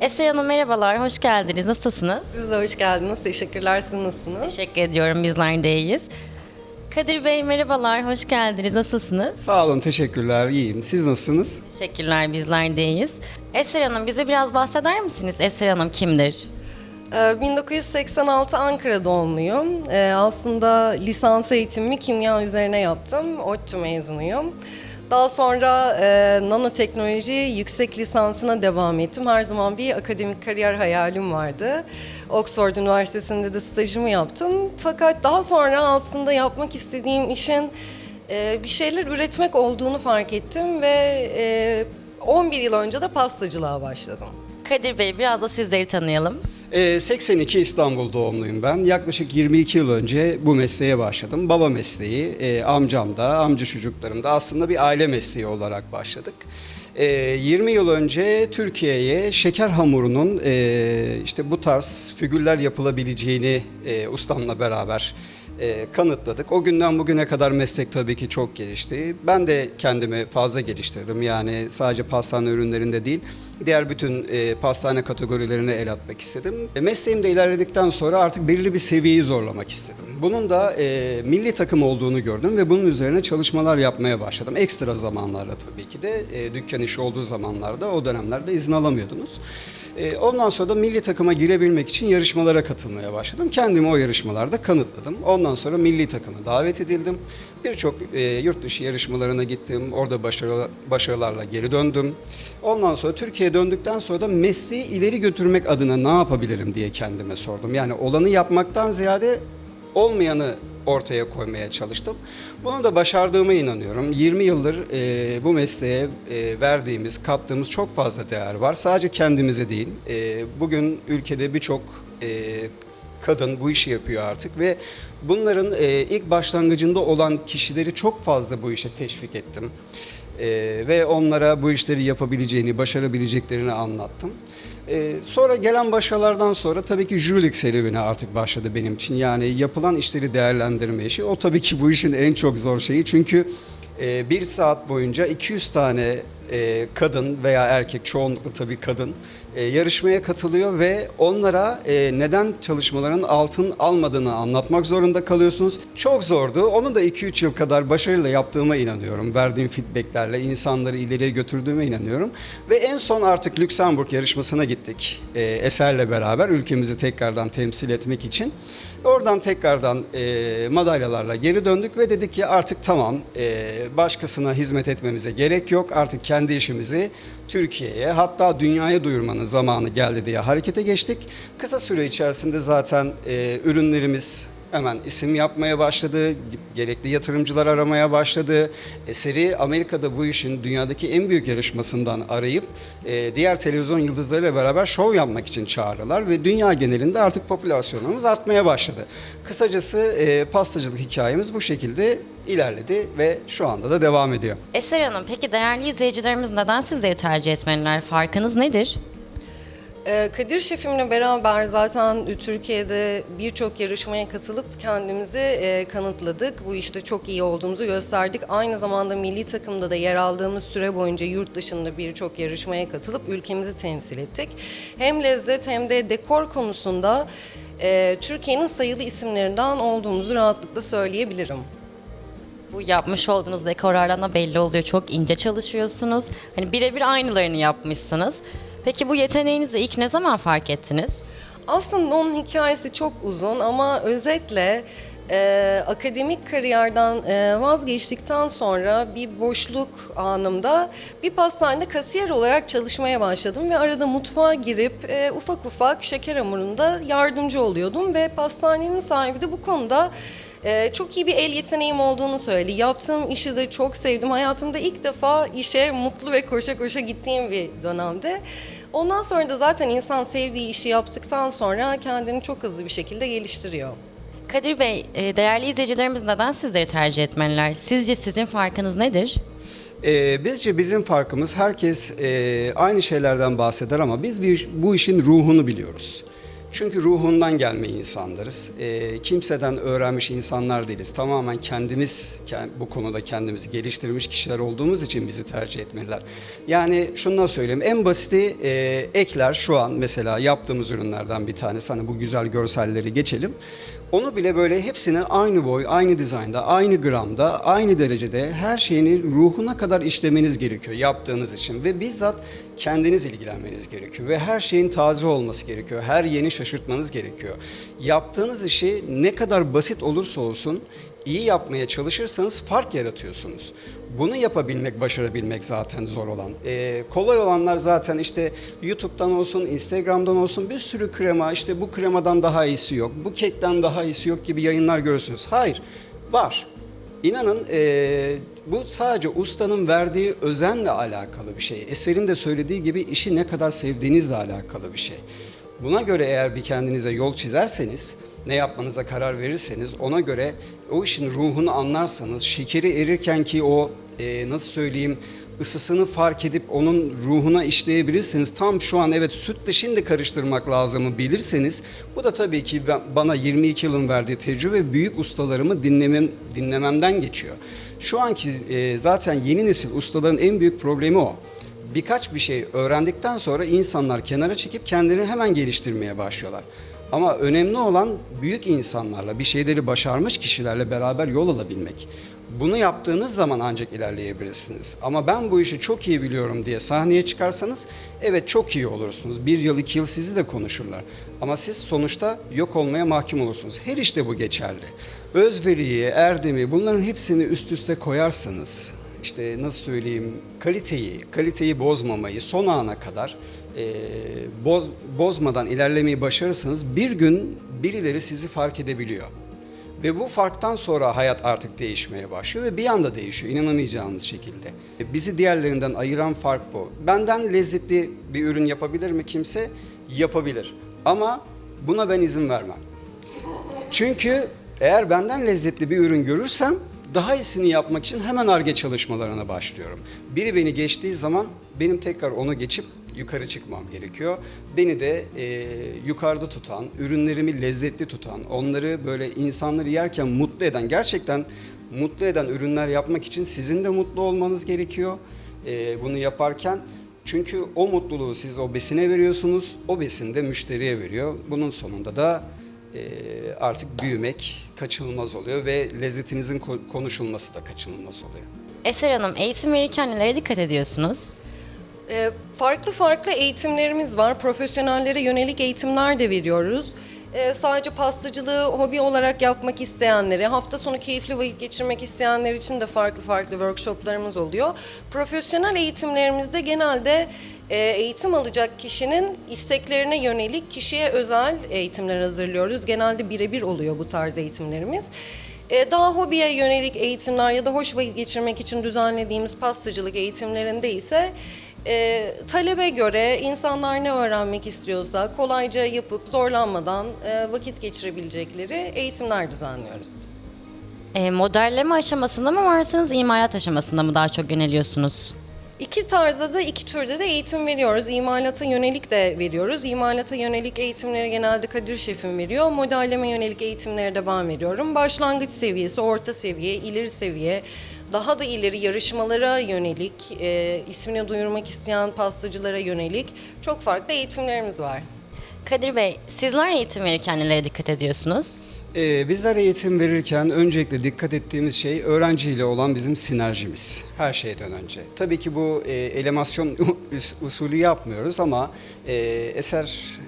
Eser Hanım merhabalar, hoş geldiniz. Nasılsınız? Siz de hoş geldiniz. Teşekkürler. Siz nasılsınız? Teşekkür ediyorum, bizler de iyiyiz. Kadir Bey merhabalar, hoş geldiniz. Nasılsınız? Sağ olun, teşekkürler. İyiyim. Siz nasılsınız? Teşekkürler, bizler de iyiyiz. Eser Hanım bize biraz bahseder misiniz? Eser Hanım kimdir? Ee, 1986 Ankara doğumluyum. Ee, aslında lisans eğitimimi kimya üzerine yaptım. ODTÜ mezunuyum. Daha sonra e, nanoteknoloji yüksek lisansına devam ettim. Her zaman bir akademik kariyer hayalim vardı. Oxford Üniversitesi'nde de stajımı yaptım. Fakat daha sonra aslında yapmak istediğim işin e, bir şeyler üretmek olduğunu fark ettim ve e, 11 yıl önce de pastacılığa başladım. Kadir Bey biraz da sizleri tanıyalım. Ee, 82 İstanbul doğumluyum ben. Yaklaşık 22 yıl önce bu mesleğe başladım. Baba mesleği, e, amcam da, amca çocuklarım da aslında bir aile mesleği olarak başladık. E, 20 yıl önce Türkiye'ye şeker hamurunun e, işte bu tarz figürler yapılabileceğini e, ustamla beraber e, kanıtladık. O günden bugüne kadar meslek tabii ki çok gelişti. Ben de kendimi fazla geliştirdim. Yani sadece pastane ürünlerinde değil, diğer bütün e, pastane kategorilerine el atmak istedim. E, mesleğimde ilerledikten sonra artık belirli bir seviyeyi zorlamak istedim. Bunun da e, milli takım olduğunu gördüm ve bunun üzerine çalışmalar yapmaya başladım. Ekstra zamanlarda tabii ki de e, dükkan işi olduğu zamanlarda o dönemlerde izin alamıyordunuz. E, Ondan sonra da milli takıma girebilmek için yarışmalara katılmaya başladım. Kendimi o yarışmalarda kanıtladım. Ondan sonra milli takıma davet edildim. Birçok e, yurt dışı yarışmalarına gittim. Orada başarı, başarılarla geri döndüm. Ondan sonra Türkiye'ye döndükten sonra da mesleği ileri götürmek adına ne yapabilirim diye kendime sordum. Yani olanı yapmaktan ziyade olmayanı ortaya koymaya çalıştım. Bunu da başardığıma inanıyorum. 20 yıldır e, bu mesleğe e, verdiğimiz, kattığımız çok fazla değer var. Sadece kendimize değil. E, bugün ülkede birçok e, kadın bu işi yapıyor artık ve bunların e, ilk başlangıcında olan kişileri çok fazla bu işe teşvik ettim. E, ve onlara bu işleri yapabileceğini, başarabileceklerini anlattım. Ee, sonra gelen başarılardan sonra tabii ki jürilik serüveni artık başladı benim için. Yani yapılan işleri değerlendirme işi. O tabii ki bu işin en çok zor şeyi. Çünkü e, bir saat boyunca 200 tane e, kadın veya erkek çoğunlukla tabii kadın e, yarışmaya katılıyor ve onlara e, neden çalışmaların altın almadığını anlatmak zorunda kalıyorsunuz. Çok zordu. Onu da 2-3 yıl kadar başarıyla yaptığıma inanıyorum. Verdiğim feedbacklerle insanları ileriye götürdüğüme inanıyorum. Ve en son artık Lüksemburg yarışmasına gittik. E, Eser'le beraber ülkemizi tekrardan temsil etmek için. Oradan tekrardan e, madalyalarla geri döndük ve dedik ki artık tamam e, başkasına hizmet etmemize gerek yok. Artık kendi işimizi Türkiye'ye hatta dünyaya duyurmanın zamanı geldi diye harekete geçtik. Kısa süre içerisinde zaten e, ürünlerimiz hemen isim yapmaya başladı. Gerekli yatırımcılar aramaya başladı. Eseri Amerika'da bu işin dünyadaki en büyük yarışmasından arayıp e, diğer televizyon yıldızlarıyla beraber şov yapmak için çağırdılar ve dünya genelinde artık popülasyonumuz artmaya başladı. Kısacası e, pastacılık hikayemiz bu şekilde ilerledi ve şu anda da devam ediyor. Eser Hanım peki değerli izleyicilerimiz neden sizleri tercih etmeliler? Farkınız nedir? Ee, Kadir Şefimle beraber zaten Türkiye'de birçok yarışmaya katılıp kendimizi e, kanıtladık. Bu işte çok iyi olduğumuzu gösterdik. Aynı zamanda milli takımda da yer aldığımız süre boyunca yurt dışında birçok yarışmaya katılıp ülkemizi temsil ettik. Hem lezzet hem de dekor konusunda e, Türkiye'nin sayılı isimlerinden olduğumuzu rahatlıkla söyleyebilirim. Bu yapmış olduğunuz dekorlardan da belli oluyor. Çok ince çalışıyorsunuz. Hani birebir aynılarını yapmışsınız. Peki bu yeteneğinizi ilk ne zaman fark ettiniz? Aslında onun hikayesi çok uzun ama özetle e, akademik kariyerden e, vazgeçtikten sonra bir boşluk anımda bir pastanede kasiyer olarak çalışmaya başladım ve arada mutfağa girip e, ufak ufak şeker hamurunda yardımcı oluyordum ve pastanenin sahibi de bu konuda e, çok iyi bir el yeteneğim olduğunu söyledi. Yaptığım işi de çok sevdim. Hayatımda ilk defa işe mutlu ve koşa koşa gittiğim bir dönemde. Ondan sonra da zaten insan sevdiği işi yaptıktan sonra kendini çok hızlı bir şekilde geliştiriyor. Kadir Bey, e, değerli izleyicilerimiz neden sizleri tercih etmeliler? Sizce sizin farkınız nedir? Ee, bizce bizim farkımız herkes e, aynı şeylerden bahseder ama biz bir, bu işin ruhunu biliyoruz. Çünkü ruhundan gelme insanlarız. Ee, kimseden öğrenmiş insanlar değiliz. Tamamen kendimiz ke- bu konuda kendimizi geliştirmiş kişiler olduğumuz için bizi tercih etmeliler. Yani şunu da söyleyeyim. En basiti e, ekler şu an mesela yaptığımız ürünlerden bir tanesi. Hani bu güzel görselleri geçelim. Onu bile böyle hepsini aynı boy, aynı dizaynda, aynı gramda, aynı derecede her şeyini ruhuna kadar işlemeniz gerekiyor yaptığınız için. Ve bizzat kendiniz ilgilenmeniz gerekiyor. Ve her şeyin taze olması gerekiyor. Her yeni şaşırtmanız gerekiyor. Yaptığınız işi ne kadar basit olursa olsun iyi yapmaya çalışırsanız fark yaratıyorsunuz. Bunu yapabilmek, başarabilmek zaten zor olan. Ee, kolay olanlar zaten işte YouTube'dan olsun, Instagram'dan olsun bir sürü krema, işte bu kremadan daha iyisi yok, bu kekten daha iyisi yok gibi yayınlar görürsünüz. Hayır, var. İnanın eee, bu sadece ustanın verdiği özenle alakalı bir şey. Eserin de söylediği gibi işi ne kadar sevdiğinizle alakalı bir şey. Buna göre eğer bir kendinize yol çizerseniz, ne yapmanıza karar verirseniz ona göre o işin ruhunu anlarsanız, şekeri erirken ki o eee, nasıl söyleyeyim ısısını fark edip onun ruhuna işleyebilirsiniz. Tam şu an evet sütle şimdi karıştırmak lazımı bilirseniz bu da tabii ki ben, bana 22 yılın verdiği tecrübe büyük ustalarımı dinlemem, dinlememden geçiyor. Şu anki e, zaten yeni nesil ustaların en büyük problemi o. Birkaç bir şey öğrendikten sonra insanlar kenara çekip kendilerini hemen geliştirmeye başlıyorlar. Ama önemli olan büyük insanlarla, bir şeyleri başarmış kişilerle beraber yol alabilmek. Bunu yaptığınız zaman ancak ilerleyebilirsiniz. Ama ben bu işi çok iyi biliyorum diye sahneye çıkarsanız evet çok iyi olursunuz. Bir yıl iki yıl sizi de konuşurlar. Ama siz sonuçta yok olmaya mahkum olursunuz. Her işte bu geçerli. Özveriyi, erdemi bunların hepsini üst üste koyarsanız işte nasıl söyleyeyim kaliteyi, kaliteyi bozmamayı son ana kadar e, boz, bozmadan ilerlemeyi başarırsanız bir gün birileri sizi fark edebiliyor. Ve bu farktan sonra hayat artık değişmeye başlıyor ve bir anda değişiyor inanamayacağınız şekilde. Bizi diğerlerinden ayıran fark bu. Benden lezzetli bir ürün yapabilir mi kimse? Yapabilir. Ama buna ben izin vermem. Çünkü eğer benden lezzetli bir ürün görürsem daha iyisini yapmak için hemen arge çalışmalarına başlıyorum. Biri beni geçtiği zaman benim tekrar onu geçip yukarı çıkmam gerekiyor. Beni de e, yukarıda tutan, ürünlerimi lezzetli tutan, onları böyle insanları yerken mutlu eden, gerçekten mutlu eden ürünler yapmak için sizin de mutlu olmanız gerekiyor e, bunu yaparken. Çünkü o mutluluğu siz o besine veriyorsunuz, o besin de müşteriye veriyor. Bunun sonunda da e, artık büyümek kaçınılmaz oluyor ve lezzetinizin ko- konuşulması da kaçınılmaz oluyor. Eser Hanım eğitim verirken nelere dikkat ediyorsunuz? Ee, farklı farklı eğitimlerimiz var. Profesyonellere yönelik eğitimler de veriyoruz. Ee, sadece pastacılığı hobi olarak yapmak isteyenlere, hafta sonu keyifli vakit geçirmek isteyenler için de farklı farklı workshoplarımız oluyor. Profesyonel eğitimlerimizde genelde e, eğitim alacak kişinin isteklerine yönelik kişiye özel eğitimler hazırlıyoruz. Genelde birebir oluyor bu tarz eğitimlerimiz. Ee, Daha hobiye yönelik eğitimler ya da hoş vakit geçirmek için düzenlediğimiz pastacılık eğitimlerinde ise e, talebe göre insanlar ne öğrenmek istiyorsa kolayca yapıp zorlanmadan e, vakit geçirebilecekleri eğitimler düzenliyoruz. E, modelleme aşamasında mı varsınız, imalat aşamasında mı daha çok yöneliyorsunuz? İki tarzda da iki türde de eğitim veriyoruz. İmalata yönelik de veriyoruz. İmalata yönelik eğitimleri genelde Kadir Şef'im veriyor. Modelleme yönelik eğitimleri de ben veriyorum. Başlangıç seviyesi, orta seviye, ileri seviye, daha da ileri yarışmalara yönelik, e, ismini duyurmak isteyen pastacılara yönelik çok farklı eğitimlerimiz var. Kadir Bey, sizler eğitim verirken nelere dikkat ediyorsunuz? Ee, bizler eğitim verirken öncelikle dikkat ettiğimiz şey öğrenciyle olan bizim sinerjimiz her şeyden önce. Tabii ki bu e, elemasyon us- usulü yapmıyoruz ama e, Eser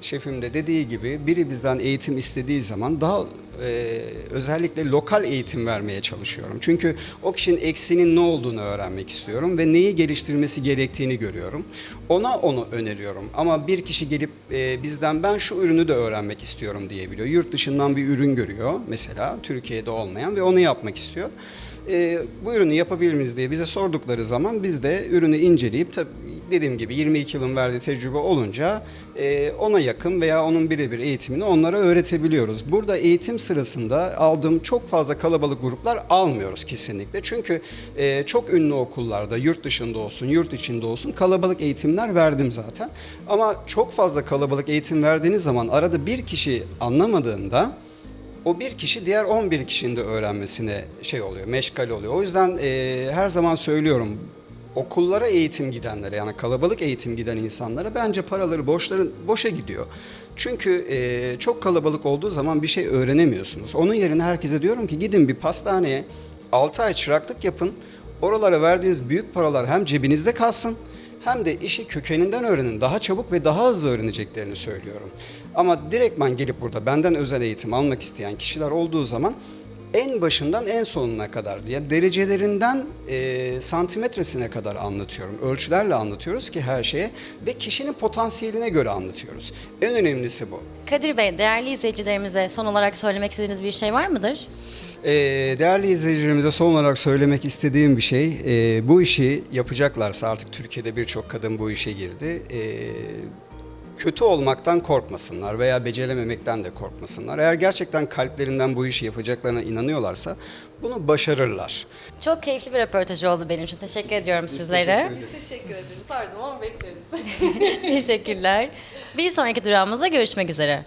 şefim de dediği gibi biri bizden eğitim istediği zaman daha e, özellikle lokal eğitim vermeye çalışıyorum. Çünkü o kişinin eksiğinin ne olduğunu öğrenmek istiyorum ve neyi geliştirmesi gerektiğini görüyorum. Ona onu öneriyorum. Ama bir kişi gelip e, bizden ben şu ürünü de öğrenmek istiyorum diyebiliyor. Yurt dışından bir ürün görüyor mesela Türkiye'de olmayan ve onu yapmak istiyor. E, bu ürünü yapabilir miyiz diye bize sordukları zaman biz de ürünü inceleyip tabii dediğim gibi 22 yılın verdiği tecrübe olunca e, ona yakın veya onun birebir eğitimini onlara öğretebiliyoruz. Burada eğitim sırasında aldığım çok fazla kalabalık gruplar almıyoruz kesinlikle. Çünkü e, çok ünlü okullarda yurt dışında olsun, yurt içinde olsun kalabalık eğitimler verdim zaten. Ama çok fazla kalabalık eğitim verdiğiniz zaman arada bir kişi anlamadığında o bir kişi diğer 11 kişinin de öğrenmesine şey oluyor, meşgale oluyor. O yüzden e, her zaman söylüyorum okullara eğitim gidenlere yani kalabalık eğitim giden insanlara bence paraları boşların boşa gidiyor. Çünkü e, çok kalabalık olduğu zaman bir şey öğrenemiyorsunuz. Onun yerine herkese diyorum ki gidin bir pastaneye 6 ay çıraklık yapın. Oralara verdiğiniz büyük paralar hem cebinizde kalsın hem de işi kökeninden öğrenin. Daha çabuk ve daha hızlı öğreneceklerini söylüyorum. Ama direktman gelip burada benden özel eğitim almak isteyen kişiler olduğu zaman en başından en sonuna kadar ya derecelerinden e, santimetresine kadar anlatıyorum. Ölçülerle anlatıyoruz ki her şeye ve kişinin potansiyeline göre anlatıyoruz. En önemlisi bu. Kadir Bey, değerli izleyicilerimize son olarak söylemek istediğiniz bir şey var mıdır? Ee, değerli izleyicilerimize son olarak söylemek istediğim bir şey, e, bu işi yapacaklarsa artık Türkiye'de birçok kadın bu işe girdi. E, kötü olmaktan korkmasınlar veya becerememekten de korkmasınlar. Eğer gerçekten kalplerinden bu işi yapacaklarına inanıyorlarsa bunu başarırlar. Çok keyifli bir röportaj oldu benim için. Teşekkür ediyorum sizlere. teşekkür ederiz. Teşekkür ederiz. Her zaman bekleriz. Teşekkürler. Bir sonraki durağımızda görüşmek üzere.